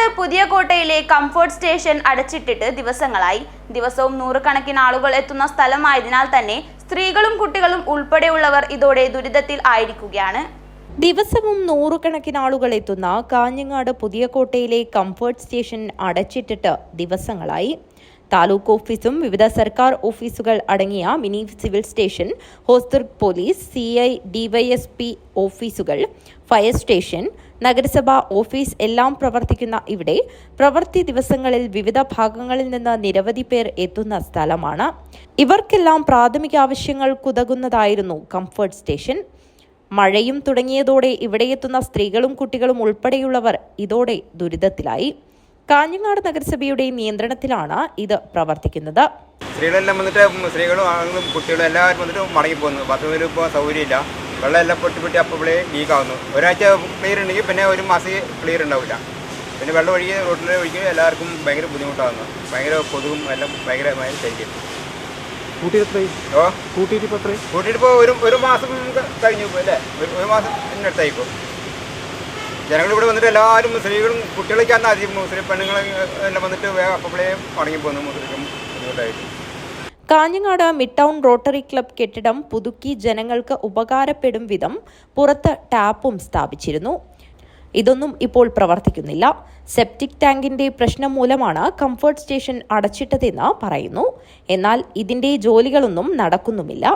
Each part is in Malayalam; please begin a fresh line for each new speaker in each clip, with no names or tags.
കാഞ്ഞങ്ങാട് പുതിയ കോട്ടയിലെ കംഫോർട്ട് സ്റ്റേഷൻ അടച്ചിട്ടിട്ട് ദിവസങ്ങളായി. ദിവസവും നൂറുകണക്കിന് ആളുകൾ എത്തുന്ന സ്ഥലമായതിനാൽ തന്നെ സ്ത്രീകളും കുട്ടികളും ഉൾപ്പെടെയുള്ളവർ ഇതോടെ ദുരിതത്തിൽ ആയിരിക്കുകയാണ്.
ദിവസവും നൂറുകണക്കിന് ആളുകൾ എത്തുന്ന കാഞ്ഞങ്ങാട് പുതിയ കോട്ടയിലെ കംഫർട്ട് സ്റ്റേഷൻ അടച്ചിട്ടിട്ട് ദിവസങ്ങളായി. താലൂക്ക് ഓഫീസും വിവിധ സർക്കാർ ഓഫീസുകൾ അടങ്ങിയ mini civil station Hosdurg police C I DYSP ഓഫീസുകൾ ഫയർ സ്റ്റേഷൻ നഗരസഭ ഓഫീസ് എല്ലാം പ്രവർത്തിക്കുന്ന ഇവിടെ പ്രവൃത്തി ദിവസങ്ങളിൽ വിവിധ ഭാഗങ്ങളിൽ നിന്ന് നിരവധി പേർ എത്തുന്ന സ്ഥലമാണ്. ഇവർക്കെല്ലാം പ്രാഥമിക ആവശ്യങ്ങൾ ആവശ്യങ്ങൾക്കുതകുന്നതായിരുന്നു കംഫർട്ട് സ്റ്റേഷൻ. മഴയും തുടങ്ങിയതോടെ ഇവിടെ എത്തുന്ന സ്ത്രീകളും കുട്ടികളും ഉൾപ്പെടെയുള്ളവർ ഇതോടെ ദുരിതത്തിലായി. കാഞ്ഞങ്ങാട് നഗരസഭയുടെ നിയന്ത്രണത്തിലാണ് ഇത് പ്രവർത്തിക്കുന്നത്.
സ്ത്രീകളെല്ലാം വന്നിട്ട് സ്ത്രീകളും ആണുങ്ങളും കുട്ടികളും എല്ലാവരും വന്നിട്ട് മടങ്ങിപ്പോകുന്നു. ബാത്റൂമിൽ ഇപ്പോൾ സൗകര്യമില്ല. വെള്ളം എല്ലാം പൊട്ടി പൊട്ടി അപ്പോഴേ ലീക്ക് ലീക്കാവുന്നു ഒരാഴ്ച ക്ലിയർ ഉണ്ടെങ്കിൽ പിന്നെ ഒരു മാസം ക്ലിയർ ഉണ്ടാവില്ല. പിന്നെ വെള്ളം ഒഴുകി റോട്ടിൽ ഒഴുകി എല്ലാവർക്കും ഭയങ്കര ബുദ്ധിമുട്ടാകുന്നു ഭയങ്കര കൊതുകും എല്ലാം ഭയങ്കരമായി ശരിക്കും
കൂട്ടിയിട്ട് എത്രയായി
ഓ?
കൂട്ടിയിട്ട് ഇപ്പോൾ എത്രയായി?
കൂട്ടിയിട്ട് ഇപ്പോൾ ഒരു ഒരു മാസം കഴിഞ്ഞു അല്ലേ? ഒരു മാസം അടുത്തായിപ്പോൾ ജനങ്ങൾ ഇവിടെ വന്നിട്ട് എല്ലാവരും സ്ത്രീകളും അന്ന് അധികം മുസ്ലിം പെണ്ണുങ്ങളെല്ലാം വന്നിട്ട് വേഗം അപ്പോഴേ മടങ്ങിപ്പോകുന്നു മുസ്ലിം ബുദ്ധിമുട്ടായിട്ട്.
Kanhangad mid town rotary club കെട്ടിടം പുതുക്കി ജനങ്ങൾക്ക് ഉപകാരപ്പെടും വിധം പുറത്ത് ടാപ്പും സ്ഥാപിച്ചിരുന്നു. ഇതൊന്നും ഇപ്പോൾ പ്രവർത്തിക്കുന്നില്ല. സെപ്റ്റിക് ടാങ്കിന്റെ പ്രശ്നം മൂലമാണ് കംഫർട്ട് സ്റ്റേഷൻ അടച്ചിട്ടതെന്ന് പറയുന്നു. എന്നാൽ ഇതിന്റെ ജോലികളൊന്നും നടക്കുന്നുമില്ല.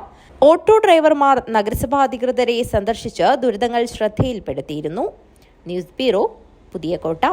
ഓട്ടോ ഡ്രൈവർമാർ നഗരസഭാ അധികൃതരെ സന്ദർശിച്ച് ദുരിതങ്ങൾ ശ്രദ്ധയിൽപ്പെടുത്തിയിരുന്നു. ന്യൂസ് ബ്യൂറോ പുതിയ കോട്ട